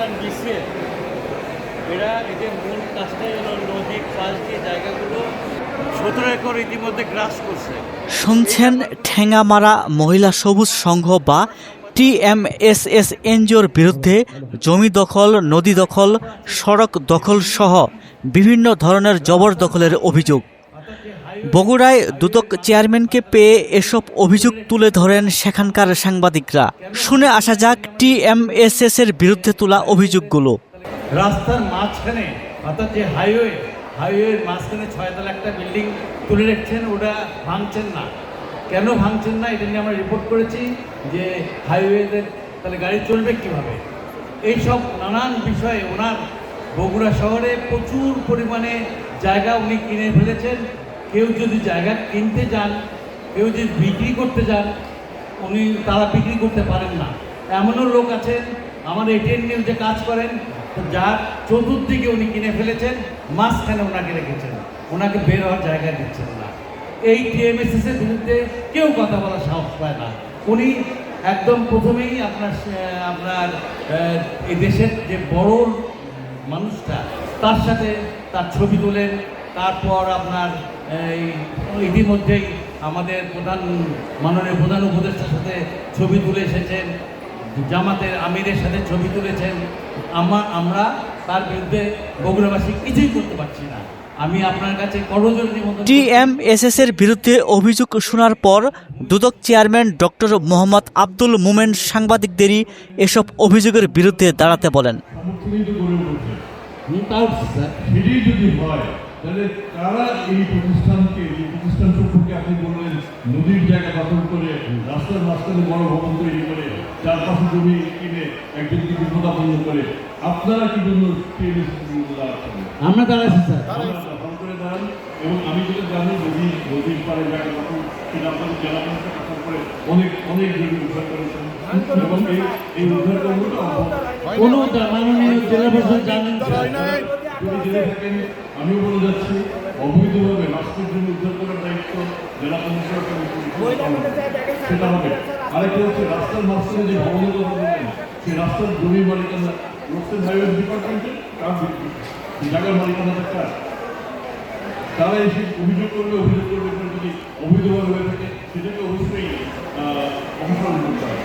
And BCL এরা এদের মূল কাজটাই হলো নদী পাশ দিয়ে জায়গাগুলো শুনছেন ঠেঙ্গামারা মহিলা সবুজ সংঘ বা টিএমএসএস এনজিওর বিরুদ্ধে জমি দখল, নদী দখল, সড়ক দখল সহ বিভিন্ন ধরনের জবরদখলের অভিযোগ। বগুড়ায় দুদক চেয়ারম্যানকে পেয়ে এসব অভিযোগ তুলে ধরেন সেখানকার সাংবাদিকরা। শুনে আসা যাক টিএমএসএস এর বিরুদ্ধে তোলা অভিযোগগুলো। রাস্তার মাঝখানে, অর্থাৎ যে হাইওয়ে হাইওয়ের মাঝখানে ছয়তলা একটা বিল্ডিং তুলে রেখেছেন, ওটা ভাঙছেন না। কেন ভাঙছেন না? এটা নিয়ে আমরা রিপোর্ট করেছি যে হাইওয়েতে তাহলে গাড়ি চলবে কীভাবে? এইসব নানান বিষয়ে ওনার বগুড়া শহরে প্রচুর পরিমাণে জায়গা উনি কিনে ফেলেছেন। কেউ যদি জায়গা কিনতে যান, কেউ যদি বিক্রি করতে যান, উনি তারা বিক্রি করতে পারেন না। এমনও লোক আছেন আমাদের এটিএন নিউজে কাজ করেন যার চতুর্দিকে উনি কিনে ফেলেছেন, মাঝখানে ওনাকে রেখেছেন। ওনাকে বের হওয়ার জায়গা দিচ্ছেন না। এই টিএমএসএস এর বিরুদ্ধে কেউ কথা বলার সাহস পায় না। উনি একদম প্রথমেই আপনার আপনার এই দেশের যে বড় মানুষটা, তার সাথে তার ছবি তোলেন তারপর আপনার এই ইতিমধ্যেই আমাদের প্রধান মাননীয় প্রধান উপদেষ্টার সাথে ছবি তুলে এসেছেন জামাতের আমিরের সাথে ছবি তুলেছেন। আমা আমরা তার বিরুদ্ধে বগুড়াবাসী কিছুই করতে পারছি না। আমি আপনার কাছে। টিএমএসএস এর বিরুদ্ধে অভিযোগ শোনার পর দুদক চেয়ারম্যান ডক্টর মোহাম্মদ আব্দুল মোমেন সাংবাদিকদেরই এসব অভিযোগের বিরুদ্ধে দাঁড়াতে বলেন। তাহলে তারা এই প্রতিষ্ঠানকে এই প্রতিষ্ঠান সম্পর্কে আপনি বললেন নদীর জায়গা দখল করে রাস্তার মাঝখানে বড় ভবন তৈরি করে চারপাশে জমি কিনে একজনকে বিপদাপন্ন করে আপনারা কি জন্য আমরা দাঁড়াচ্ছি স্যার। এবং আমি যেটা জানি নদী নদীর পাড়ে জায়গা দখল সেটা আপনাদের জেলা অনেক অনেক উদ্ধার এই বলে যাচ্ছি উদ্ধার করার দায়িত্ব জেলা আরেকটা হচ্ছে রাস্তার মাঝখানে যে রাস্তার জমি মালিকানা রোডসের হাইওয়ে মালিকানাটা তারা এসে অভিযোগ করবে অভিযোগ করবে যদি অবৈধভাবে হয়ে থাকে সেটাকে অবশ্যই আহ, অপসারণ করতে হবে